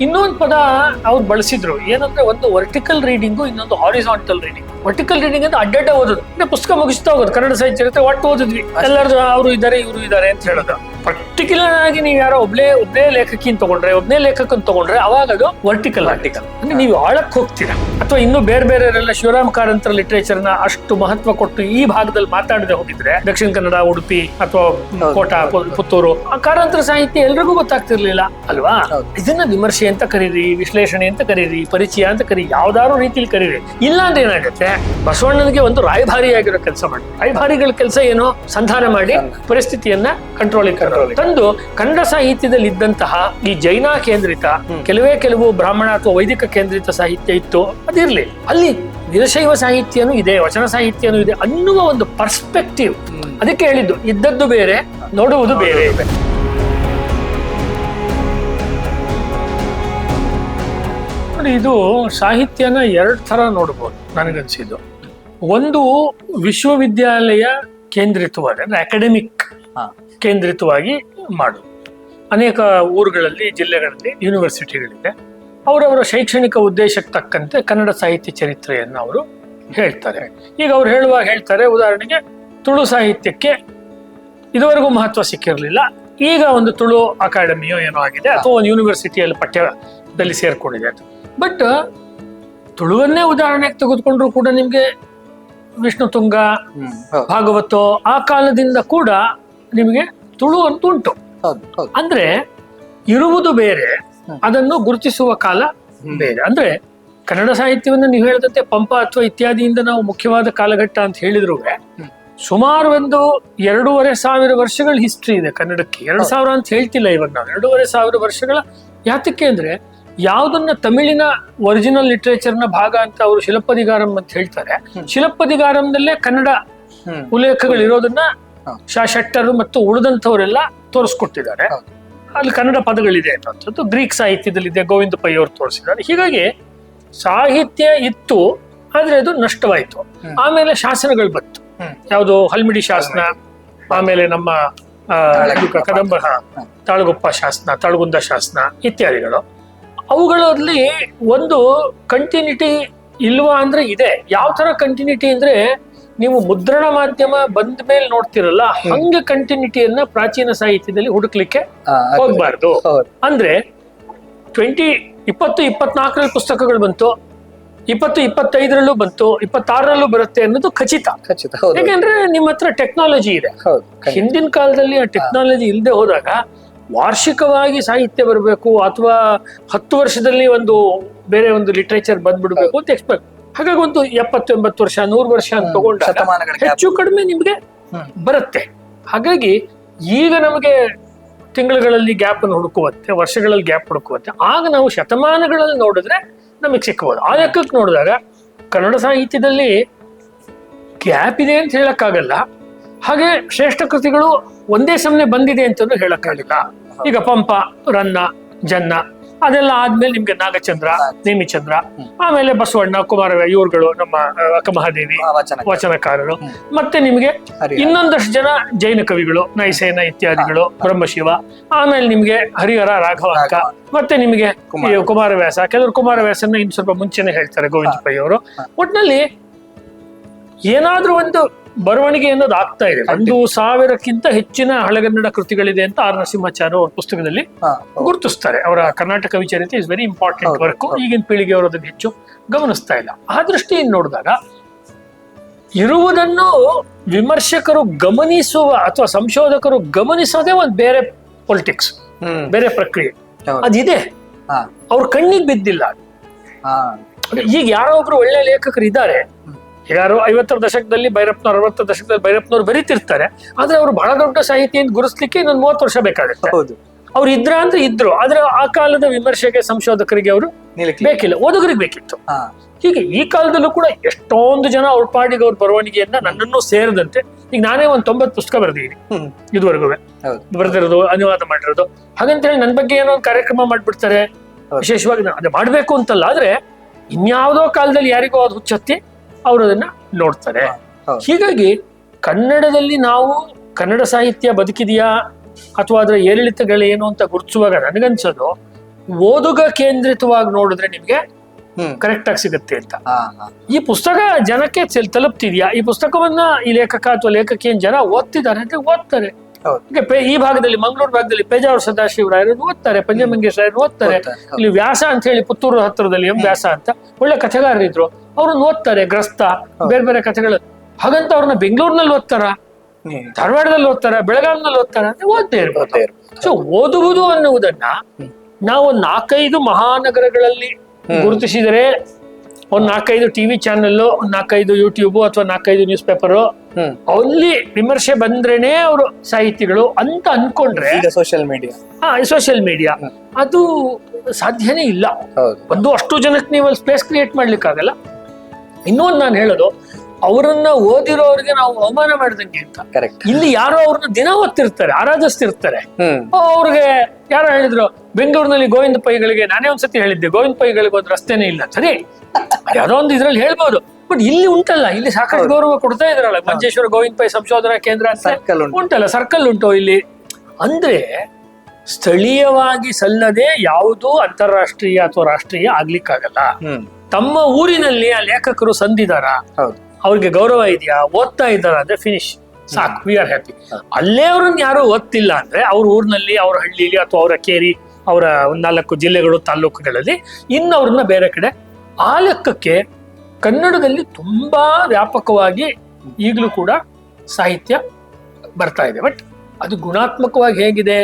ಇನ್ನೊಂದು ಪದ ಅವ್ರು ಬಳಸಿದ್ರು. ಏನಂದ್ರೆ ಒಂದು ವರ್ಟಿಕಲ್ ರೀಡಿಂಗು ಇನ್ನೊಂದು ಹಾರಿಸಾಂಟಲ್ ರೀಡಿಂಗ್ ವರ್ಟಿಕಲ್ ರೀಡಿಂಗ್ ಅಂದ್ರೆ ಅಡ್ಡಡ್ಡ ಓದೋದು. ಅಂದ್ರೆ ಪುಸ್ತಕ ಮುಗಿಸ್ತಾ ಹೋಗೋದು. ಕನ್ನಡ ಸಾಹಿತ್ಯ ಒಟ್ಟು ಓದಿದ್ವಿ. ಎಲ್ಲರದು ಅವರು ಇದ್ದಾರೆ ಇವರು ಇದ್ದಾರೆ ಅಂತ ಹೇಳೋದು. ಪರ್ಟಿಕ್ಯುಲರ್ ಆಗಿ ನೀವು ಯಾರೋ ಒಬ್ಬನೇ ಒಬ್ಬನೇ ಲೇಖಕಿನ್ ತಗೊಂಡ್ರೆ ಒಬ್ನೇ ಲೇಖಕನ್ ತಗೊಂಡ್ರೆ ಅವಾಗ ಅದು ವರ್ಟಿಕಲ್ ಆರ್ಟಿಕಲ್ ಅಂದ್ರೆ ನೀವು ಆಳಕ್ಕೆ ಹೋಗ್ತೀರಾ? ಅಥವಾ ಇನ್ನು ಬೇರೆ ಬೇರೆಯವರೆಲ್ಲ ಶಿವರಾಮ್ ಕಾರಂತರ ಲಿಟ್ರೇಚರ್ನ ಅಷ್ಟು ಮಹತ್ವ ಕೊಟ್ಟು ಈ ಭಾಗದಲ್ಲಿ ಮಾತಾಡದೆ ಹೋಗಿದ್ರೆ ದಕ್ಷಿಣ ಕನ್ನಡ ಉಡುಪಿ ಅಥವಾ ಕೋಟ ಪುತ್ತೂರು ಆ ಕಾರಂತರ ಸಾಹಿತ್ಯ ಎಲ್ರಿಗೂ ಗೊತ್ತಾಗ್ತಿರ್ಲಿಲ್ಲ ಅಲ್ವಾ? ಇದನ್ನ ವಿಮರ್ಶೆ ಅಂತ ಕರೀರಿ ವಿಶ್ಲೇಷಣೆ ಅಂತ ಕರೀರಿ ಪರಿಚಯ ಅಂತ ಕರಿ ಯಾವ್ದಾರು ರೀತಿಲಿ ಕರೀರಿ. ಇಲ್ಲ ಅಂದ್ರೆ ಏನಾಗುತ್ತೆ? ಬಸವಣ್ಣನಿಗೆ ಒಂದು ರಾಯಭಾರಿಯಾಗಿರೋ ಕೆಲಸ ಮಾಡಿ. ರಾಯಭಾರಿಗಳ ಕೆಲಸ ಏನು? ಸಂಧಾನ ಮಾಡಿ ಪರಿಸ್ಥಿತಿಯನ್ನ ಕಂಟ್ರೋಲಿಗೆ ತಂದು ಕನ್ನಡ ಸಾಹಿತ್ಯದಲ್ಲಿ ಇದ್ದಂತಹ ಈ ಜೈನ ಕೇಂದ್ರಿತ ಕೆಲವೇ ಕೆಲವು ಬ್ರಾಹ್ಮಣ ಅಥವಾ ವೈದಿಕ ಕೇಂದ್ರಿತ ಸಾಹಿತ್ಯ ಇತ್ತು ಅದಿರ್ಲಿ. ಅಲ್ಲಿ ನಿರಶೈವ ಸಾಹಿತ್ಯನೂ ಇದೆ ವಚನ ಸಾಹಿತ್ಯನೂ ಇದೆ ಅನ್ನುವ ಒಂದು ಪರ್ಸ್ಪೆಕ್ಟಿವ್. ಅದಕ್ಕೆ ಹೇಳಿದ್ದು ಇದ್ದದ್ದು ಬೇರೆ ನೋಡುವುದು ಬೇರೆ. ಇದೆ ಇದು ಸಾಹಿತ್ಯನ ಎರಡು ಥರ ನೋಡ್ಬೋದು ನನಗನ್ಸಿದ್ದು. ಒಂದು ವಿಶ್ವವಿದ್ಯಾಲಯ ಕೇಂದ್ರಿತವಾದ ಅಂದ್ರೆ ಅಕಾಡೆಮಿಕ್. ಕೇಂದ್ರಿತವಾಗಿ ಮಾಡು. ಅನೇಕ ಊರುಗಳಲ್ಲಿ ಜಿಲ್ಲೆಗಳಲ್ಲಿ ಯೂನಿವರ್ಸಿಟಿಗಳಿದೆ ಅವರವರ ಶೈಕ್ಷಣಿಕ ಉದ್ದೇಶಕ್ಕೆ ತಕ್ಕಂತೆ ಕನ್ನಡ ಸಾಹಿತ್ಯ ಚರಿತ್ರೆಯನ್ನು ಅವರು ಹೇಳ್ತಾರೆ. ಈಗ ಅವ್ರು ಹೇಳುವಾಗ ಹೇಳ್ತಾರೆ ಉದಾಹರಣೆಗೆ ತುಳು ಸಾಹಿತ್ಯಕ್ಕೆ ಇದುವರೆಗೂ ಮಹತ್ವ ಸಿಕ್ಕಿರಲಿಲ್ಲ. ಈಗ ಒಂದು ತುಳು ಅಕಾಡೆಮಿಯೋ ಏನೋ ಆಗಿದೆ ಅಥವಾ ಒಂದು ಯೂನಿವರ್ಸಿಟಿಯಲ್ಲಿ ಪಠ್ಯದಲ್ಲಿ ಸೇರ್ಕೊಂಡಿದೆ ಬಟ್ ತುಳುವನ್ನೇ ಉದಾಹರಣೆಗೆ ತೆಗೆದುಕೊಂಡ್ರು ಕೂಡ ನಿಮಗೆ ವಿಷ್ಣು ತುಂಗ ಭಾಗವತೋ ಆ ಕಾಲದಿಂದ ಕೂಡ ನಿಮಗೆ ತುಳು ಅಂತ ಉಂಟು. ಅಂದ್ರೆ ಇರುವುದು ಬೇರೆ ಅದನ್ನು ಗುರುತಿಸುವ ಕಾಲ ಬೇರೆ. ಅಂದ್ರೆ ಕನ್ನಡ ಸಾಹಿತ್ಯವನ್ನು ನೀವು ಹೇಳಿದಂತೆ ಪಂಪ ಅಥವಾ ಇತ್ಯಾದಿಯಿಂದ ನಾವು ಮುಖ್ಯವಾದ ಕಾಲಘಟ್ಟ ಅಂತ ಹೇಳಿದ್ರು. ಸುಮಾರು ಒಂದು ಎರಡೂವರೆ ಸಾವಿರ ವರ್ಷಗಳ ಹಿಸ್ಟ್ರಿ ಇದೆ ಕನ್ನಡಕ್ಕೆ. ಎರಡು ಸಾವಿರ ಅಂತ ಹೇಳ್ತಿಲ್ಲ ಇವಾಗ ನಾವು. ಎರಡೂವರೆ ಸಾವಿರ ವರ್ಷಗಳ ಯಾತಕ್ಕೆ ಅಂದ್ರೆ ಯಾವುದನ್ನ ತಮಿಳಿನ ಒರಿಜಿನಲ್ ಲಿಟ್ರೇಚರ್ನ ಭಾಗ ಅಂತ ಅವರು ಶಿಲಪ್ಪದಿಗಾರಂ ಅಂತ ಹೇಳ್ತಾರೆ. ಶಿಲಪದಿಗಾರಂನಲ್ಲೇ ಶಿಲಪ್ಪದಿಗಾರಂನಲ್ಲೇ ಕನ್ನಡ ಉಲ್ಲೇಖಗಳಿರೋದನ್ನ ಉಲ್ಲೇಖಗಳು ಇರೋದನ್ನ ಹ. ಶಾ ಶೆಟ್ಟರು ಮತ್ತು ಉಳಿದಂಥವರೆಲ್ಲ ತೋರಿಸ್ಕೊಟ್ಟಿದ್ದಾರೆ. ಅಲ್ಲಿ ಕನ್ನಡ ಪದಗಳಿದೆ ಅನ್ನೋಂಥದ್ದು ಗ್ರೀಕ್ ಸಾಹಿತ್ಯದಲ್ಲಿದೆ ಗೋವಿಂದ ಪೈ ಅವರು ತೋರಿಸಿದ್ದಾರೆ. ಹೀಗಾಗಿ ಸಾಹಿತ್ಯ ಇತ್ತು ಆದ್ರೆ ಅದು ನಷ್ಟವಾಯಿತು. ಆಮೇಲೆ ಶಾಸನಗಳು ಬಂತು. ಯಾವುದು ಹಲ್ಮಿಡಿ ಶಾಸನ ಆಮೇಲೆ ನಮ್ಮ ಕದಂಬ. ತಾಳಗುಪ್ಪ ಶಾಸನ. ತಾಳಗುಂದ ಶಾಸನ ಇತ್ಯಾದಿಗಳು. ಅವುಗಳಲ್ಲಿ ಒಂದು ಕಂಟಿನ್ಯೂಟಿ ಇಲ್ವಾ ಅಂದ್ರೆ ಇದೆ. ಯಾವ ತರ ಕಂಟಿನ್ಯೂಟಿ ಅಂದ್ರೆ ನೀವು ಮುದ್ರಣ ಮಾಧ್ಯಮ ಬಂದ ಮೇಲೆ ನೋಡ್ತಿರಲ್ಲ ಹಂಗ ಕಂಟಿನ್ಯೂಟಿಯನ್ನ ಪ್ರಾಚೀನ ಸಾಹಿತ್ಯದಲ್ಲಿ ಹುಡುಕ್ಲಿಕ್ಕೆ ಹೋಗ್ಬಾರ್ದು. ಅಂದ್ರೆ ಟ್ವೆಂಟಿ ಇಪ್ಪತ್ತು ಇಪ್ಪತ್ನಾಲ್ಕರಲ್ಲಿ ಪುಸ್ತಕಗಳು ಬಂತು ಇಪ್ಪತ್ತು ಇಪ್ಪತ್ತೈದರಲ್ಲೂ ಬಂತು ಇಪ್ಪತ್ತಾರರಲ್ಲೂ ಬರುತ್ತೆ ಅನ್ನೋದು ಖಚಿತ. ಖಚಿತ ಯಾಕೆಂದ್ರೆ ನಿಮ್ಮ ಹತ್ರ ಟೆಕ್ನಾಲಜಿ ಇದೆ. ಹೌದು ಹಿಂದಿನ ಕಾಲದಲ್ಲಿ ಆ ಟೆಕ್ನಾಲಜಿ ಇಲ್ಲದೆ ಹೋದಾಗ ವಾರ್ಷಿಕವಾಗಿ ಸಾಹಿತ್ಯ ಬರಬೇಕು ಅಥವಾ ಹತ್ತು ವರ್ಷದಲ್ಲಿ ಒಂದು ಬೇರೆ ಒಂದು ಲಿಟ್ರೇಚರ್ ಬಂದ್ಬಿಡ್ಬೇಕು ಅಂತ ಎಕ್ಸ್ಪೆಕ್ಟ್ ಹಾಗಾಗಿ ಒಂದು ಎಪ್ಪತ್ತು ಎಂಬತ್ತು ವರ್ಷ ನೂರು ವರ್ಷ ಅಂತ ತಗೊಂಡ ಹೆಚ್ಚು ಕಡಿಮೆ ನಿಮ್ಗೆ ಬರುತ್ತೆ. ಹಾಗಾಗಿ ಈಗ ನಮಗೆ ತಿಂಗಳುಗಳಲ್ಲಿ ಗ್ಯಾಪ್ ಹುಡುಕುವಂತೆ ವರ್ಷಗಳಲ್ಲಿ ಗ್ಯಾಪ್ ಹುಡುಕುವಂತೆ ಆಗ ನಾವು ಶತಮಾನಗಳಲ್ಲಿ ನೋಡಿದ್ರೆ ನಮಗೆ ಸಿಕ್ಕಬಹುದು ಆ ಲೆಕ್ಕಕ್ಕೆ ನೋಡಿದಾಗ ಕನ್ನಡ ಸಾಹಿತ್ಯದಲ್ಲಿ ಗ್ಯಾಪ್ ಇದೆ ಅಂತ ಹೇಳಕ್ಕಾಗಲ್ಲ. ಹಾಗೆ ಶ್ರೇಷ್ಠ ಕೃತಿಗಳು ಒಂದೇ ಸಮನೆ ಬಂದಿದೆ ಅಂತಲೂ ಹೇಳಕ್ಕಾಗಲ್ಲ. ಈಗ ಪಂಪ ರನ್ನ ಜನ್ನ ಅದೆಲ್ಲ ಆದ್ಮೇಲೆ ನಿಮ್ಗೆ ನಾಗಚಂದ್ರ ನೇಮಿಚಂದ್ರ ಆಮೇಲೆ ಬಸವಣ್ಣ ಕುಮಾರವ್ಯ ಇವರುಗಳು ನಮ್ಮ ಅಕ್ಕಮಹಾದೇವಿ ವಚನಕಾರರು. ಮತ್ತೆ ನಿಮ್ಗೆ. ಇನ್ನೊಂದಷ್ಟು ಜನ ಜೈನ ಕವಿಗಳು ನೈಸೇನ ಇತ್ಯಾದಿಗಳು ಬ್ರಹ್ಮಶಿವ ಆಮೇಲೆ ನಿಮ್ಗೆ ಹರಿಹರ ರಾಘವಾಂಕ ರಾಘವ. ಮತ್ತೆ ನಿಮಗೆ ಕುಮಾರವ್ಯಾಸ ಕೆಲವರು ಕುಮಾರವ್ಯಾಸನ ಇನ್ನು ಸ್ವಲ್ಪ ಮುಂಚೆನೆ ಹೇಳ್ತಾರೆ ಗೋವಿಂದ ಪೈ ಅವರು. ಒಟ್ನಲ್ಲಿ ಏನಾದ್ರೂ ಒಂದು ಬರವಣಿಗೆ ಅನ್ನೋದು ಆಗ್ತಾ ಇದೆ. ಒಂದು ಸಾವಿರಕ್ಕಿಂತ ಹೆಚ್ಚಿನ ಹಳೆಗನ್ನಡ ಕೃತಿಗಳಿದೆ ಅಂತ ಆರ್ ನರಸಿಂಹಾಚಾರ್ಯ ಅವ್ರ ಪುಸ್ತಕದಲ್ಲಿ ಗುರುತಿಸ್ತಾರೆ. ಅವರ ಕರ್ನಾಟಕ ವಿಚಾರತೆ ಇಸ್ ವೆರಿ ಇಂಪಾರ್ಟೆಂಟ್ ವರ್ಕ್. ಈಗಿನ ಪೀಳಿಗೆ ಅವರು ಅದನ್ನು ಹೆಚ್ಚು ಗಮನಿಸ್ತಾ ಇಲ್ಲ. ಆ ದೃಷ್ಟಿಯಿಂದ ನೋಡಿದಾಗ ಇರುವುದನ್ನು ವಿಮರ್ಶಕರು ಗಮನಿಸುವ ಅಥವಾ ಸಂಶೋಧಕರು ಗಮನಿಸೋದೇ ಒಂದು ಬೇರೆ ಪೊಲಿಟಿಕ್ಸ್ ಬೇರೆ ಪ್ರಕ್ರಿಯೆ. ಅದಿದೆ. ಅವ್ರ ಕಣ್ಣಿಗೆ ಬಿದ್ದಿಲ್ಲ. ಈಗ ಯಾರೋ ಒಬ್ರು ಒಳ್ಳೆ ಲೇಖಕರು ಇದ್ದಾರೆ ಯಾರು ಐವತ್ತರ ದಶಕದಲ್ಲಿ ಭೈರಪ್ಪನವ್ರು ಅರವತ್ತರ ದಶಕದಲ್ಲಿ ಭೈರಪ್ಪನವ್ರು ಬರೀತಿರ್ತಾರೆ. ಆದ್ರೆ ಅವರು ಬಹಳ ದೊಡ್ಡ ಸಾಹಿತ್ಯ ಅಂತ ಗುರುಸ್ಲಿಕ್ಕೆ ಇನ್ನೊಂದು ಮೂವತ್ತು ವರ್ಷ ಬೇಕಾಗುತ್ತೆ. ಹೌದು. ಅವ್ರು ಇದ್ರ ಅಂದ್ರೆ ಇದ್ರು. ಆದ್ರೆ ಆ ಕಾಲದ ವಿಮರ್ಶೆಗೆ ಸಂಶೋಧಕರಿಗೆ ಅವರು ಬೇಕಿಲ್ಲ. ಓದುಗರಿಗೆ ಬೇಕಿತ್ತು. ಹೀಗೆ ಈ ಕಾಲದಲ್ಲೂ ಕೂಡ ಎಷ್ಟೊಂದು ಜನ ಅವ್ರ ಪಾಡಿಗೆ ಅವ್ರ ಬರವಣಿಗೆಯನ್ನ ನನ್ನನ್ನು ಸೇರಿದಂತೆ ಈಗ ನಾನೇ ಒಂದ್ ತೊಂಬತ್ತು ಪುಸ್ತಕ ಬರೆದಿದ್ದೀನಿ. ಇದುವರೆಗೂ. ಬರೆದಿರೋದು ಅನುವಾದ ಮಾಡಿರೋದು. ಹಾಗಂತ ಹೇಳಿ ನನ್ನ ಬಗ್ಗೆ ಏನೋ ಒಂದು ಕಾರ್ಯಕ್ರಮ ಮಾಡ್ಬಿಡ್ತಾರೆ. ವಿಶೇಷವಾಗಿ ಅದು ಮಾಡ್ಬೇಕು ಅಂತಲ್ಲ. ಆದ್ರೆ ಇನ್ಯಾವುದೋ ಕಾಲದಲ್ಲಿ ಯಾರಿಗೋ ಅದು ಹುಚ್ಚತ್ತಿ ಅವರು ಅದನ್ನ ನೋಡ್ತಾರೆ. ಹೀಗಾಗಿ ಕನ್ನಡದಲ್ಲಿ ನಾವು ಕನ್ನಡ ಸಾಹಿತ್ಯ ಬದುಕಿದೆಯಾ ಅಥವಾ ಅದರ ಏರಿಳಿತಗಳೇನು ಅಂತ ಗುರುತಿಸುವಾಗ ನನಗನ್ಸೋದು ಓದುಗ ಕೇಂದ್ರಿತವಾಗಿ ನೋಡಿದ್ರೆ ನಿಮ್ಗೆ ಕರೆಕ್ಟ್ ಆಗಿ ಸಿಗುತ್ತೆ ಅಂತ. ಈ ಪುಸ್ತಕ ಜನಕ್ಕೆ ತೆಲ್- ತಲುಪ್ತಿದ್ಯಾ? ಈ ಪುಸ್ತಕವನ್ನ ಈ ಲೇಖಕ ಅಥವಾ ಲೇಖಕಿಯನ್ ಜನ ಓದ್ತಿದ್ದಾರೆ ಅಂದ್ರೆ ಓದ್ತಾರೆ. ಈ ಭಾಗದಲ್ಲಿ ಮಂಗಳೂರು ಭಾಗದಲ್ಲಿ ಪೇಜಾವರ ಸದಾಶಿವರಾಯರು ಓದ್ತಾರೆ ಪಂಜಮಂಗೇಶ್ ರಾಯರು ಓದ್ತಾರೆ. ಇಲ್ಲಿ ವ್ಯಾಸ ಅಂತ ಹೇಳಿ ಪುತ್ತೂರು ಹತ್ತಿರದಲ್ಲಿ ಎಂ ವ್ಯಾಸ ಅಂತ ಒಳ್ಳೆ ಕಥೆಗಾರರಿದ್ರು ಅವ್ರನ್ನ ಓದ್ತಾರೆ ಗ್ರಸ್ತ ಬೇರೆ ಬೇರೆ ಕಥೆಗಳು. ಹಾಗಂತ ಅವ್ರನ್ನ ಬೆಂಗಳೂರಿನಲ್ಲಿ ಓದ್ತಾರ. ಧಾರವಾಡದಲ್ಲಿ ಓದ್ತಾರ ಬೆಳಗಾವಿನಲ್ಲಿ ಓದ್ತಾರ ಅಂದ್ರೆ ಓದ್ದೇ ಇರ್ಬೋದು. ಓದ್ತಾ ಇರ್ಬೋದು. ಸೊ ಓದುವುದು ಅನ್ನುವುದನ್ನ ನಾವು ನಾಲ್ಕೈದು ಮಹಾನಗರಗಳಲ್ಲಿ ಗುರುತಿಸಿದರೆ ಒಂದ್ ನಾಲ್ಕೈದು ಟಿವಿ ಚಾನೆಲ್ ಒಂದ್ ನಾಲ್ಕೈದು ಯೂಟ್ಯೂಬ್ ಅಥವಾ ನಾಲ್ಕೈದು ನ್ಯೂಸ್ ಪೇಪರ್ ಅಲ್ಲಿ ವಿಮರ್ಶೆ ಬಂದ್ರೇನೆ ಅವರು ಸಾಹಿತಿಗಳು ಅಂತ ಅನ್ಕೊಂಡ್ರೆ ಸೋಷಿಯಲ್ ಮೀಡಿಯಾ ಹಾ ಸೋಷಿಯಲ್ ಮೀಡಿಯಾ ಅದು ಸಾಧ್ಯನೇ ಇಲ್ಲ. ಒಂದು ಅಷ್ಟು ಜನಕ್ಕೆ ನೀವು ಅಲ್ಲಿ ಸ್ಪೇಸ್ ಕ್ರಿಯೇಟ್ ಮಾಡ್ಲಿಕ್ಕಾಗಲ್ಲ. ಇನ್ನೊಂದು ನಾನು ಹೇಳೋದು ಅವರನ್ನ ಓದಿರೋರಿಗೆ ನಾವು ಅವಮಾನ ಮಾಡಿದಂಗೆ ಅಂತ. ಕರೆಕ್ಟ್ ಇಲ್ಲಿ ಯಾರೋ ಅವ್ರನ್ನ ದಿನ ಓದ್ತಿರ್ತಾರೆ ಆರಾಧಿಸ್ತಿರ್ತಾರೆ. ಅವ್ರಿಗೆ ಯಾರು ಹೇಳಿದ್ರು ಬೆಂಗಳೂರಿನಲ್ಲಿ ಗೋವಿಂದ ಪೈಗಳಿಗೆ ನಾನೇ ಒಂದ್ಸತಿ ಹೇಳಿದ್ದೆ ಗೋವಿಂದ ಪೈಗಳಿಗೆ ಒಂದು ರಸ್ತೆನೇ ಇಲ್ಲ ಸರಿ ಯಾವ್ದೋ ಒಂದು ಇದ್ರಲ್ಲಿ ಹೇಳ್ಬೋದು. ಬಟ್ ಇಲ್ಲಿ ಉಂಟಲ್ಲ ಇಲ್ಲಿ ಸಾಕಷ್ಟು ಗೌರವ ಕೊಡ್ತಾ ಇದ್ರಲ್ಲ ಮಂಜೇಶ್ವರ ಗೋವಿಂದ ಪೈ ಸಂಶೋಧನಾ ಕೇಂದ್ರ ಸರ್ಕಲ್ ಉಂಟಲ್ಲ ಸರ್ಕಲ್ ಉಂಟು ಇಲ್ಲಿ. ಅಂದ್ರೆ ಸ್ಥಳೀಯವಾಗಿ ಸಲ್ಲದೆ ಯಾವುದೂ ಅಂತಾರಾಷ್ಟ್ರೀಯ ಅಥವಾ ರಾಷ್ಟ್ರೀಯ ಆಗ್ಲಿಕ್ಕಾಗಲ್ಲ. ತಮ್ಮ ಊರಿನಲ್ಲಿ ಆ ಲೇಖಕರು ಸಂದಿದಾರ. ಹೌದು. ಅವ್ರಿಗೆ ಗೌರವ ಇದೆಯಾ? ಓದ್ತಾ ಇದ್ದಾರ ಅಂದ್ರೆ ಫಿನಿಶ್ ಸಾಕು ವಿ ಆರ್ ಹ್ಯಾಪಿ ಅಲ್ಲೇ ಅವ್ರನ್ನ ಯಾರು ಓದ್ತಿಲ್ಲ ಅಂದ್ರೆ ಅವ್ರ ಊರಿನಲ್ಲಿ ಅವ್ರ ಹಳ್ಳಿಲಿ ಅಥವಾ ಅವರ ಕೇರಿ ಅವರ ಒಂದ್ ನಾಲ್ಕು ಜಿಲ್ಲೆಗಳು ತಾಲೂಕುಗಳಲ್ಲಿ ಇನ್ನು ಅವ್ರನ್ನ ಬೇರೆ ಕಡೆ ಆ ಲೆಕ್ಕಕ್ಕೆ ಕನ್ನಡದಲ್ಲಿ ತುಂಬಾ ವ್ಯಾಪಕವಾಗಿ ಈಗಲೂ ಕೂಡ ಸಾಹಿತ್ಯ ಬರ್ತಾ ಇದೆ. ಬಟ್ ಅದು ಗುಣಾತ್ಮಕವಾಗಿ ಹೇಗಿದೆ?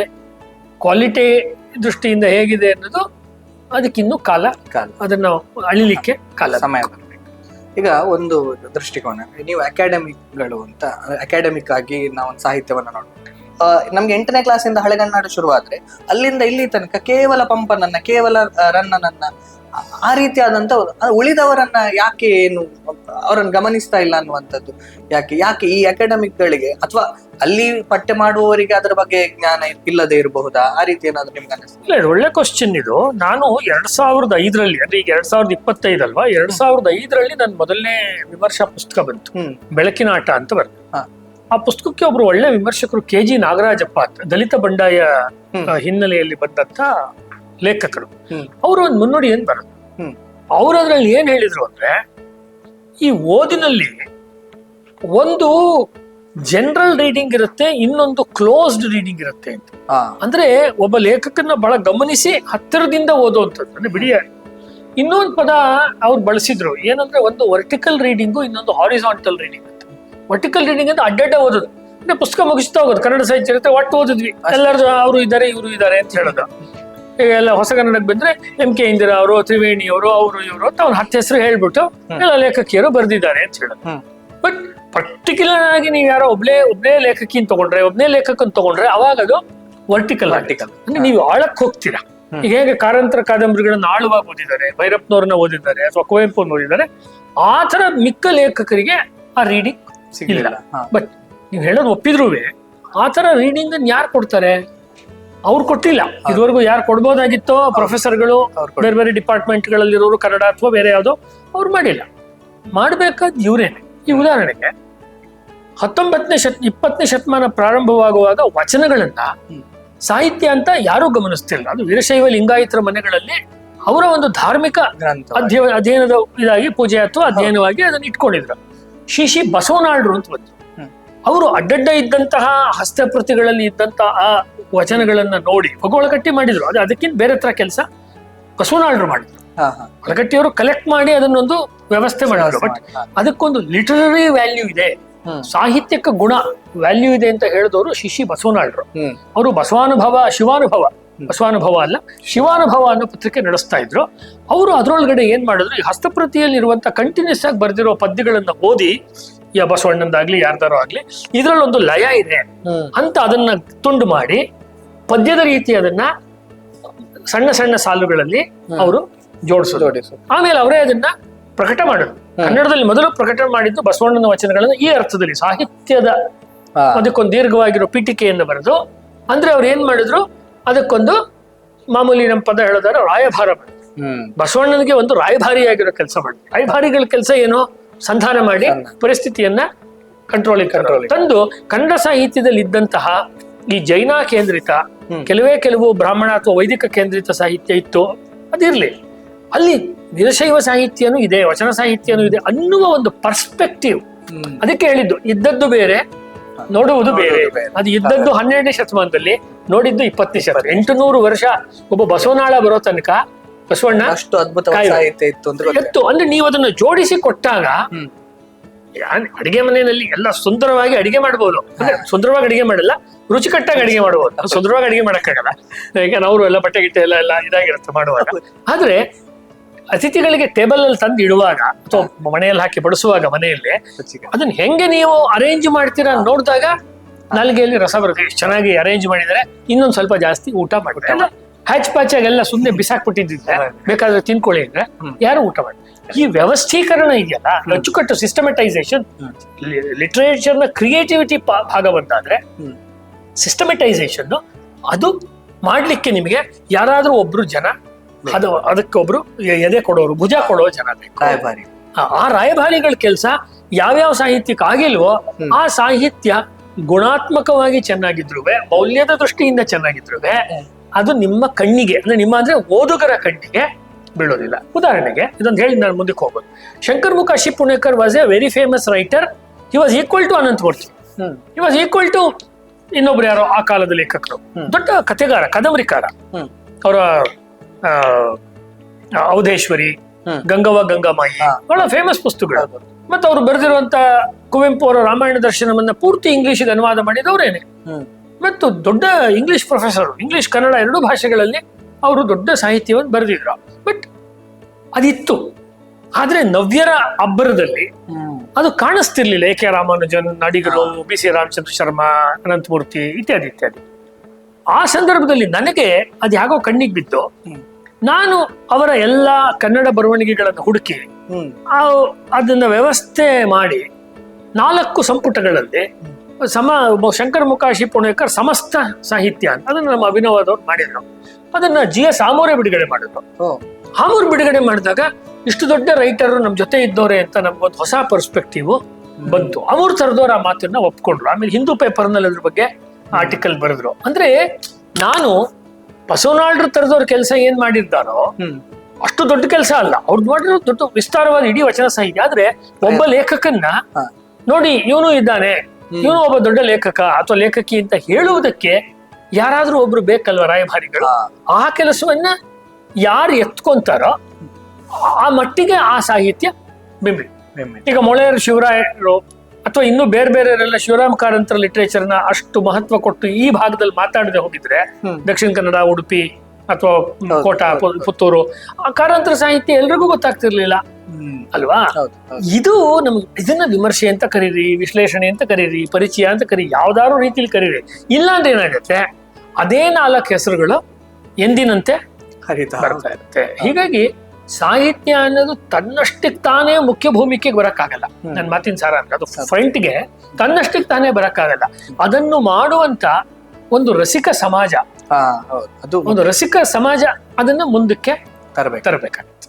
ಕ್ವಾಲಿಟಿ ದೃಷ್ಟಿಯಿಂದ ಹೇಗಿದೆ ಅನ್ನೋದು ಅದಕ್ಕಿನ್ನೂ ಕಾಲ ಕಾಲ. ಅದನ್ನು ಅಳಿಲಿಕ್ಕೆ ಕಾಲ ಸಮಯ ಈಗ ಒಂದು ದೃಷ್ಟಿಕೋನ, ನೀವು ಅಕಾಡೆಮಿಗಳು ಅಂತ ಅಕಾಡೆಮಿಕ್ ಆಗಿ ನಾವು ಒಂದು ಸಾಹಿತ್ಯವನ್ನು ನೋಡ್ಬೋದು ನಮ್ಗೆ ಎಂಟನೇ ಕ್ಲಾಸಿಂದ ಹಳೆಗನ್ನಡ ಶುರುವಾದ್ರೆ, ಅಲ್ಲಿಂದ ಇಲ್ಲಿ ತನಕ ಕೇವಲ ಪಂಪನನ್ನ, ಕೇವಲ ರನ್ನನನ್ನ ಆ- ಒಂದು- ಉಳಿದವರನ್ನ ಯಾಕೆ ಏನು ಅವರನ್ನು ಗಮನಿಸ್ತಾ ಇಲ್ಲ ಅನ್ನುವಂಥದ್ದು ಯಾಕೆ ಯಾಕೆ ಈ ಅಕಾಡೆಮಿಕ್ಗಳಿಗೆ ಅಥವಾ ಅಲ್ಲಿ ಪಠ್ಯ ಮಾಡುವವರಿಗೆ ಅದರ ಬಗ್ಗೆ ಜ್ಞಾನ ಇಲ್ಲದೆ ಇರಬಹುದಾ? ಆ ರೀತಿ ಏನಾದ್ರು ನಿಮ್ಗೆ ಅನಿಸ್ತದೆ ಇಲ್ಲ ಒಳ್ಳೆ ಕ್ವಶನ್ ಇದು. ನಾನು ಎರಡ್ ಸಾವಿರದ ಐದರಲ್ಲಿ ಅಂದ್ರೆ ಈಗ ಎರಡ್ ಸಾವಿರದ ಇಪ್ಪತ್ತೈದಲ್ವಾ ಎರಡ್ ಸಾವಿರದ ಐದರಲ್ಲಿ ನನ್ನ ಮೊದಲನೇ ವಿಮರ್ಶಾ ಪುಸ್ತಕ ಬಂತು. ಹ್ಮ್. ಬೆಳಕಿನ ಆಟ ಅಂತ ಬರ್ತದೆ. ಆ ಪುಸ್ತಕಕ್ಕೆ ಒಬ್ರು ಒಳ್ಳೆ ವಿಮರ್ಶಕರು ಕೆ ಜಿ ನಾಗರಾಜಪ್ಪ ಅಂತ ದಲಿತ ಬಂಡಾಯ ಹಿನ್ನೆಲೆಯಲ್ಲಿ ಬಂದಂತ ಲೇಖಕರು. ಅವರು ಒಂದು ಮುನ್ನುಡಿ ಏನ್ ಬರೋದು ಹ್ಮ್. ಅವ್ರು ಅದ್ರಲ್ಲಿ ಏನ್ ಹೇಳಿದ್ರು ಅಂದ್ರೆ ಈ ಓದಿನಲ್ಲಿ ಒಂದು ಜನರಲ್ ರೀಡಿಂಗ್ ಇರುತ್ತೆ ಇನ್ನೊಂದು ಕ್ಲೋಸ್ಡ್ ರೀಡಿಂಗ್ ಇರುತ್ತೆ ಅಂತ. ಅಂದ್ರೆ ಒಬ್ಬ ಲೇಖಕನ ಬಹಳ ಗಮನಿಸಿ ಹತ್ತಿರದಿಂದ ಓದುವಂಥದ್ದು. ಅಂದ್ರೆ ಬಿಡಿಯ ಇನ್ನೊಂದು ಪದ ಅವ್ರು ಬಳಸಿದ್ರು. ಏನಂದ್ರೆ ಒಂದು ವರ್ಟಿಕಲ್ ರೀಡಿಂಗು ಇನ್ನೊಂದು ಹಾರಿಸಾಂಟಲ್ ರೀಡಿಂಗ್ ಅಂತ. ವರ್ಟಿಕಲ್ ರೀಡಿಂಗ್ ಅಂದ್ರೆ ಅಡ್ಡಡ್ಡ ಓದೋದು. ಅಂದ್ರೆ ಪುಸ್ತಕ ಮುಗಿಸ್ತಾ ಹೋಗೋದು. ಕನ್ನಡ ಸಾಹಿತ್ಯ ಇರುತ್ತೆ ಒಟ್ಟು ಓದಿದ್ವಿ. ಎಲ್ಲರೂ ಅವರು ಇದ್ದಾರೆ ಇವರು ಇದ್ದಾರೆ ಅಂತ ಹೇಳೋದು. ಎಲ್ಲ ಹೊಸ ಕನ್ನಡಕ್ಕೆ ಬಂದ್ರೆ ಎಂ ಕೆ ಇಂದಿರಾ ಅವರು ತ್ರಿವೇಣಿ ಅವರು ಅವರು ಇವರು ಅಂತ ಅವ್ರ ಹತ್ತು ಹೆಸರು ಹೇಳ್ಬಿಟ್ಟು ಎಲ್ಲ ಲೇಖಕಿಯರು ಬರೆದಿದ್ದಾರೆ ಅಂತ ಹೇಳೋದು. ಬಟ್ ಪರ್ಟಿಕ್ಯುಲರ್ ಆಗಿ ನೀವು ಯಾರೋ ಒಬ್ನೇ ಒಬ್ನೇ ಲೇಖಕಿನ ತಗೊಂಡ್ರೆ ಒಬ್ನೇ ಲೇಖಕನ್ ತಗೊಂಡ್ರೆ ಅವಾಗ ಅದು ವರ್ಟಿಕಲ್ ಆರ್ಟಿಕಲ್ ಅಂದ್ರೆ ನೀವು ಆಳಕ್ ಹೋಗ್ತೀರಾ. ಈಗ ಹೇಗೆ ಕಾರಂತರ ಕಾದಂಬರಿಗಳನ್ನ ಆಳವಾಗಿ ಓದಿದ್ದಾರೆ ಭೈರಪ್ಪನವ್ರನ್ನ ಓದಿದ್ದಾರೆ ಅಥವಾ ಕುವೆಂಪುನ ಓದಿದ್ದಾರೆ ಆ ತರ ಮಿಕ್ಕ ಲೇಖಕರಿಗೆ ಆ ರೀಡಿಂಗ್ ಸಿಗಲಿಲ್ಲ. ಬಟ್ ನೀವು ಹೇಳೋದು ಒಪ್ಪಿದ್ರು ಆ ತರ ರೀಡಿಂಗ್ ಯಾರು ಕೊಡ್ತಾರೆ? ಅವ್ರು ಕೊಟ್ಟಿಲ್ಲ. ಇದುವರೆಗೂ ಯಾರು ಕೊಡ್ಬೋದಾಗಿತ್ತೋ ಪ್ರೊಫೆಸರ್ಗಳು ಬೇರೆ ಬೇರೆ ಡಿಪಾರ್ಟ್ಮೆಂಟ್ಗಳಲ್ಲಿರೋರು ಕನ್ನಡ ಅಥವಾ ಬೇರೆ ಯಾವುದೋ ಅವ್ರು ಮಾಡಿಲ್ಲ. ಮಾಡಬೇಕಾದ ಇವ್ರೇನೆ. ಈ ಉದಾಹರಣೆಗೆ ಹತ್ತೊಂಬತ್ತನೇ ಶತ ಇಪ್ಪತ್ತನೇ ಶತಮಾನ ಪ್ರಾರಂಭವಾಗುವಾಗ ವಚನಗಳನ್ನ ಸಾಹಿತ್ಯ ಅಂತ ಯಾರೂ ಗಮನಿಸ್ತಿಲ್ಲ. ಅದು ವೀರಶೈವ ಲಿಂಗಾಯತರ ಮನೆಗಳಲ್ಲಿ ಅವರ ಒಂದು ಧಾರ್ಮಿಕ ಗ್ರಂಥ ಅಧ್ಯಯ ಅಧ್ಯಯನದ ಇದಾಗಿ ಪೂಜೆ ಅಥವಾ ಅಧ್ಯಯನವಾಗಿ ಅದನ್ನ ಇಟ್ಕೊಂಡಿದ್ರು. ಶಿಶಿ ಬಸವನಾಳ್ರು ಅಂತ ಬಂದ್ರು. ಅವರು ಅಡ್ಡಡ್ಡ ಇದ್ದಂತಹ ಹಸ್ತಪ್ರತಿಗಳಲ್ಲಿ ಇದ್ದಂತಹ ಆ ವಚನಗಳನ್ನ ನೋಡಿ ಭೂಗೋಳಗಟ್ಟಿ ಮಾಡಿದ್ರು. ಅದು ಅದಕ್ಕಿಂತ ಬೇರೆ ತರ ಕೆಲಸ ಬಸವನಾಳ್ರು ಮಾಡಿದ್ರು. ಒಳಗಟ್ಟಿಯವರು ಕಲೆಕ್ಟ್ ಮಾಡಿ ಅದನ್ನೊಂದು ವ್ಯವಸ್ಥೆ ಮಾಡಿದ್ರು. ಬಟ್. ಅದಕ್ಕೊಂದು ಲಿಟರರಿ ವ್ಯಾಲ್ಯೂ ಇದೆ. ಸಾಹಿತ್ಯಕ್ಕೆ ಸಾಹಿತ್ಯಕ ಗುಣ ವ್ಯಾಲ್ಯೂ ಇದೆ ಅಂತ ಹೇಳಿದವರು ಶಿಶಿ ಬಸವನಾಳ್ರು. ಅವರು ಬಸವಾನುಭವ ಶಿವಾನುಭವ. ಬಸವಾನುಭವ ಅಲ್ಲ ಶಿವಾನುಭವ ಅನ್ನೋ ಪತ್ರಿಕೆ ನಡೆಸ್ತಾ ಇದ್ರು. ಅವರು ಅದರೊಳಗಡೆ ಏನ್ ಮಾಡಿದ್ರು? ಈ ಹಸ್ತಪ್ರತಿಯಲ್ಲಿ ಇರುವಂತ ಕಂಟಿನ್ಯೂಸ್ ಆಗಿ ಬರೆದಿರೋ ಪದ್ಯಗಳನ್ನ ಓದಿ ಯಾ ಬಸವಣ್ಣಂದಾಗ್ಲಿ ಯಾರ್ದಾರೋ ಆಗ್ಲಿ ಇದ್ರಲ್ಲಿ ಒಂದು ಲಯ ಇದೆ. ಅಂತ ಅದನ್ನ ತುಂಡು ಮಾಡಿ ಪದ್ಯದ ರೀತಿ ಅದನ್ನ ಸಣ್ಣ ಸಣ್ಣ ಸಾಲುಗಳಲ್ಲಿ ಅವರು ಜೋಡಿಸೋದು. ಆಮೇಲೆ ಅವರೇ ಅದನ್ನ ಪ್ರಕಟ ಮಾಡಿದ್ರು ಕನ್ನಡದಲ್ಲಿ ಮೊದಲು ಪ್ರಕಟ ಮಾಡಿದ್ದು ಬಸವಣ್ಣನ ವಚನಗಳನ್ನು ಈ ಅರ್ಥದಲ್ಲಿ ಸಾಹಿತ್ಯದ ಅದಕ್ಕೊಂದು ದೀರ್ಘವಾಗಿರೋ ಪೀಠಿಕೆಯನ್ನು ಬರೆದು ಅಂದ್ರೆ ಅವ್ರು ಏನ್ ಮಾಡಿದ್ರು? ಅದಕ್ಕೊಂದು ಮಾಮೂಲಿ ನಮ್ಮ ಪದ ಹೇಳೋದಾದ್ರೆ ರಾಯಭಾರ ಮಾಡಿದ್ರು. ಬಸವಣ್ಣನಿಗೆ ಒಂದು ರಾಯಭಾರಿಯಾಗಿರೋ ಕೆಲಸ ಮಾಡಿದ್ರು ರಾಯಭಾರಿಗಳ ಕೆಲಸ ಏನು? ಸಂಧಾನ ಮಾಡಿ. ಪರಿಸ್ಥಿತಿಯನ್ನ ಕಂಟ್ರೋಲ್. ತಂದು ಕನ್ನಡ ಸಾಹಿತ್ಯದಲ್ಲಿ ಇದ್ದಂತಹ ಈ ಜೈನ ಕೇಂದ್ರಿತ ಕೆಲವೇ ಕೆಲವು ಬ್ರಾಹ್ಮಣ ಅಥವಾ ವೈದಿಕ ಕೇಂದ್ರಿತ ಸಾಹಿತ್ಯ ಇತ್ತು ಅದಿರ್ಲಿ. ಅಲ್ಲಿ ನಿರಶೈವ ಸಾಹಿತ್ಯನೂ ಇದೆ ವಚನ ಸಾಹಿತ್ಯನೂ ಇದೆ ಅನ್ನುವ ಒಂದು ಪರ್ಸ್ಪೆಕ್ಟಿವ್. ಅದಕ್ಕೆ ಹೇಳಿದ್ದು ಇದ್ದದ್ದು ಬೇರೆ ನೋಡುವುದು ಬೇರೆ. ಬೇರೆ. ಅದು ಇದ್ದದ್ದು ಹನ್ನೆರಡನೇ ಶತಮಾನದಲ್ಲಿ ನೋಡಿದ್ದು ಇಪ್ಪತ್ತನೇ ಶತಮಾನ. ಎಂಟು ನೂರು ವರ್ಷ ಒಬ್ಬ ಬಸವನಾಳ ಬರೋ ತನಕ ಬಸವಣ್ಣ ಅಷ್ಟು ಅದ್ಭುತ ಸಾಹಿತ್ಯ ಇತ್ತು ಅಂದ್ರೆ ನೀವು ಅದನ್ನ ಜೋಡಿಸಿ ಕೊಟ್ಟಾಗ ಅಡಿಗೆ ಮನೆಯಲ್ಲಿ ಎಲ್ಲ ಸುಂದರವಾಗಿ ಅಡಿಗೆ ಮಾಡಬಹುದು ಅಂದ್ರೆ ಸುಂದರವಾಗಿ ಅಡಿಗೆ ಮಾಡಲ್ಲ ರುಚಿಕಟ್ಟಾಗಿ ಅಡಿಗೆ ಮಾಡಬಹುದು ಸುಂದರವಾಗಿ ಅಡಿಗೆ ಮಾಡಕ್ಕಾಗಲ್ಲ. ಯಾಕಂದ್ರೆ ಅವರು ಎಲ್ಲ ಬಟ್ಟೆ ಗಿಟ್ಟೆ ಎಲ್ಲ ಎಲ್ಲ ಇದಾಗಿರುತ್ತೆ ಮಾಡುವಾಗ. ಆದ್ರೆ ಅತಿಥಿಗಳಿಗೆ ಟೇಬಲ್ ಅಲ್ಲಿ ತಂದು ಇಡುವಾಗ ಅಥವಾ ಮನೆಯಲ್ಲಿ ಹಾಕಿ ಬಡಿಸುವಾಗ ಮನೆಯಲ್ಲಿ. ಅದನ್ನ ಹೆಂಗೆ ನೀವು ಅರೇಂಜ್ ಮಾಡ್ತೀರಾ ನೋಡಿದಾಗ ನಾಲ್ಗೆಯಲ್ಲಿ ರಸ ಬರುತ್ತೆ ಚೆನ್ನಾಗಿ ಅರೇಂಜ್ ಮಾಡಿದರೆ ಇನ್ನೊಂದು ಸ್ವಲ್ಪ ಜಾಸ್ತಿ ಊಟ ಮಾಡ್ತಾರೆ ಪ್ಯಾಚ್ ಎಲ್ಲ ಸುಮ್ಮನೆ ಬಿಸಾಕ್ಬಿಟ್ಟಿದ್ದಿದ್ರೆ ಬೇಕಾದ್ರೆ ತಿನ್ಕೊಳ್ಳಿ ಅಂದ್ರೆ ಯಾರು ಊಟ ಮಾಡಿ ಈ ವ್ಯವಸ್ಥೀಕರಣ ಇದೆಯಲ್ಲ ಅಚ್ಚುಕಟ್ಟು ಸಿಸ್ಟಮೆಟೈಸೇಷನ್ ಲಿಟ್ರೇಚರ್ನ ಕ್ರಿಯೇಟಿವಿಟಿ ಭಾಗ ಬಂದಾದ್ರೆ ಹ್ಮ್. ಸಿಸ್ಟಮೆಟೈಸೇಷನ್ ಅದು ಮಾಡ್ಲಿಕ್ಕೆ ನಿಮಗೆ ಯಾರಾದ್ರೂ ಒಬ್ರು ಜನ ಅದು ಅದಕ್ಕೊಬ್ರು ಎದೆ ಕೊಡೋರು ಭುಜ ಕೊಡೋ ಜನ ರಾಯಭಾರಿ. ಆ- ಆ ರಾಯಭಾರಿಗಳ ಕೆಲಸ ಯಾವ್ಯಾವ ಸಾಹಿತ್ಯಕ್ಕೆ ಆಗಿಲ್ವೋ ಆ ಸಾಹಿತ್ಯ ಗುಣಾತ್ಮಕವಾಗಿ ಚೆನ್ನಾಗಿದ್ರು ಮೌಲ್ಯದ ದೃಷ್ಟಿಯಿಂದ ಚೆನ್ನಾಗಿದ್ರು ಅದು ನಿಮ್ಮ ಕಣ್ಣಿಗೆ ಅಂದ್ರೆ ನಿಮ್ಮ ಅಂದ್ರೆ ಓದುಗರ ಕಣ್ಣಿಗೆ ಬೀಳೋದಿಲ್ಲ. ಉದಾಹರಣೆಗೆ ಇದೊಂದು ಹೇಳಿ ನಾನು ಮುಂದಕ್ಕೆ ಹೋಗೋದು. Shankar Mokashi Punekar was a very famous writer he was equal to Ananthamurthy Murthy. He was equal to ಇನ್ನೊಬ್ರು ಯಾರೋ ಆ ಕಾಲದ ಲೇಖಕರು. ದೊಡ್ಡ ಕಥೆಗಾರ ಕಾದಂಬರಿಕಾರ. ಅವರ ಔದೇಶ್ವರಿ ಗಂಗವ ಗಂಗವ್ವ ಗಂಗಾಮಾಯಿ. ಬಹಳ ಫೇಮಸ್ ಪುಸ್ತಕಗಳು. ಮತ್ತೆ ಅವರು ಬರೆದಿರುವಂತ ಕುವೆಂಪು ಅವರ ರಾಮಾಯಣ ದರ್ಶನವನ್ನ ಪೂರ್ತಿ ಇಂಗ್ಲಿಷ್ಗೆ ಅನುವಾದ ಮಾಡಿದವರೇನೆ. ಮತ್ತು ದೊಡ್ಡ ಇಂಗ್ಲಿಷ್ ಪ್ರೊಫೆಸರ್ ಇಂಗ್ಲಿಷ್ ಕನ್ನಡ ಎರಡು ಭಾಷೆಗಳಲ್ಲಿ ಅವರು ದೊಡ್ಡ ಸಾಹಿತ್ಯವನ್ನು ಬರೆದಿದ್ರು. ಬಟ್ ಅದಿತ್ತು. ಆದರೆ ನವ್ಯರ ಅಬ್ಬರದಲ್ಲಿ ಅದು ಕಾಣಿಸ್ತಿರ್ಲಿಲ್ಲ. ಎ ಕೆ ರಾಮಾನುಜನ್ ನಡಿಗರು ಬಿ ಸಿ ರಾಮಚಂದ್ರ ಶರ್ಮಾ ಅನಂತಮೂರ್ತಿ ಇತ್ಯಾದಿ ಇತ್ಯಾದಿ. ಆ ಸಂದರ್ಭದಲ್ಲಿ ನನಗೆ ಅದು ಯಾಗೋ ಕಣ್ಣಿಗೆ ಬಿತ್ತು. ನಾನು ಅವರ ಎಲ್ಲ ಕನ್ನಡ ಬರವಣಿಗೆಗಳನ್ನು ಹುಡುಕಿ ಅದನ್ನ ವ್ಯವಸ್ಥೆ ಮಾಡಿ ನಾಲ್ಕು ಸಂಪುಟಗಳಲ್ಲಿ ಸಮ ಶಂಕರ ಮುಖಾಶಿ ಪುಣೇಕರ್ ಸಮಸ್ತ ಸಾಹಿತ್ಯ ಅಂತ. ಅದನ್ನ ನಮ್ಮ ಅಭಿನವದವ್ರು ಮಾಡಿದ್ರು. ಅದನ್ನ ಜಿ ಎಸ್ ಆಮೋರೆ ಬಿಡುಗಡೆ ಮಾಡಿದ್ರು. ಆಮೂರ್ ಬಿಡುಗಡೆ ಮಾಡಿದಾಗ ಇಷ್ಟು ದೊಡ್ಡ ರೈಟರ್ ನಮ್ಮ ಜೊತೆ ಇದ್ದವ್ರೆ ಅಂತ ನಮ್ಗೊಂದು ಹೊಸ ಪರ್ಸ್ಪೆಕ್ಟಿವ್ ಬಂತು. ಅಮೂರ್ ತರದವ್ರ ಆ ಮಾತನ್ನ ಒಪ್ಕೊಂಡ್ರು. ಆಮೇಲೆ ಹಿಂದೂ ಪೇಪರ್ನಲ್ಲಿ ಅದ್ರ ಬಗ್ಗೆ ಆರ್ಟಿಕಲ್ ಬರೆದ್ರು. ಅಂದ್ರೆ ನಾನು ಬಸವನಾಳ್ರ ತರದವ್ರ ಕೆಲಸ ಏನ್ ಮಾಡಿದ್ದಾರೋ ಅಷ್ಟು ದೊಡ್ಡ ಕೆಲಸ ಅಲ್ಲ. ಅವ್ರು ಮಾಡಿರೋ ದೊಡ್ಡ ವಿಸ್ತಾರವಾದ ಇಡೀ ವಚನ ಸಾಹಿತ್ಯ. ಆದ್ರೆ ಒಬ್ಬ ಲೇಖಕನ್ನ ನೋಡಿ ಇವನು ಇದ್ದಾನೆ. ಇವನು ಒಬ್ಬ ದೊಡ್ಡ ಲೇಖಕ ಅಥವಾ ಲೇಖಕಿ ಅಂತ ಹೇಳುವುದಕ್ಕೆ ಯಾರಾದ್ರೂ ಒಬ್ರು ಬೇಕಲ್ವ ರಾಯಭಾರಿಗಳು. ಆ ಕೆಲಸವನ್ನ ಯಾರು ಎತ್ಕೊಂತಾರೋ ಆ ಮಟ್ಟಿಗೆ ಆ ಸಾಹಿತ್ಯ ಬಿಂಬಿ. ಈಗ ಮೊಳೆಯರು ಶಿವರಾಯರು ಅಥವಾ ಇನ್ನೂ ಬೇರೆ ಬೇರೆಯವರೆಲ್ಲ ಶಿವರಾಮ್ ಕಾರಂತರ ಲಿಟ್ರೇಚರ್ನ ಅಷ್ಟು ಮಹತ್ವ ಕೊಟ್ಟು ಈ ಭಾಗದಲ್ಲಿ ಮಾತಾಡದೆ ಹೋಗಿದ್ರೆ ದಕ್ಷಿಣ ಕನ್ನಡ ಉಡುಪಿ ಅಥವಾ ಕೋಟ ಪುತ್ತೂರು ಆ ಕಾರಂತರ ಸಾಹಿತ್ಯ ಎಲ್ರಿಗೂ ಗೊತ್ತಾಗ್ತಿರ್ಲಿಲ್ಲ. ಹ್ಮ್. ಅಲ್ವಾ? ಇದು ನಮ್ಗೆ ಇದನ್ನ ವಿಮರ್ಶೆ ಅಂತ ಕರೀರಿ ವಿಶ್ಲೇಷಣೆ ಅಂತ ಕರೀರಿ ಪರಿಚಯ ಅಂತ ಕರೀರಿ ಯಾವ್ದಾದ್ರು ರೀತಿಲಿ ಕರೀರಿ. ಇಲ್ಲ ಅಂದ್ರೆ ಏನಾಗುತ್ತೆ? ಅದೇ ನಾಲ್ಕು ಹೆಸರುಗಳು ಎಂದಿನಂತೆ ಹರಿತ ಬರ್ತಾ ಇರುತ್ತೆ. ಹೀಗಾಗಿ ಸಾಹಿತ್ಯ ಅನ್ನೋದು ತನ್ನಷ್ಟಕ್ಕೆ ತಾನೇ ಮುಖ್ಯ ಭೂಮಿಕೆಗೆ ಬರಕ್ಕಾಗಲ್ಲ. ನನ್ ನನ್ನ ಮಾತಿನ ಸಾರ ಅಂದ್ರೆ ಅದು ಫ್ರಂಟ್ಗೆ ತನ್ನಷ್ಟಕ್ಕೆ ತಾನೇ ಬರಕ್ಕಾಗಲ್ಲ. ಅದನ್ನು ಮಾಡುವಂತ ಒಂದು ರಸಿಕ ಸಮಾಜ ಅದು ಒಂದು ರಸಿಕ ಸಮಾಜ ಅದನ್ನ ಮುಂದಕ್ಕೆ ತರಬೇಕು. ತರಬೇಕಾಗುತ್ತೆ.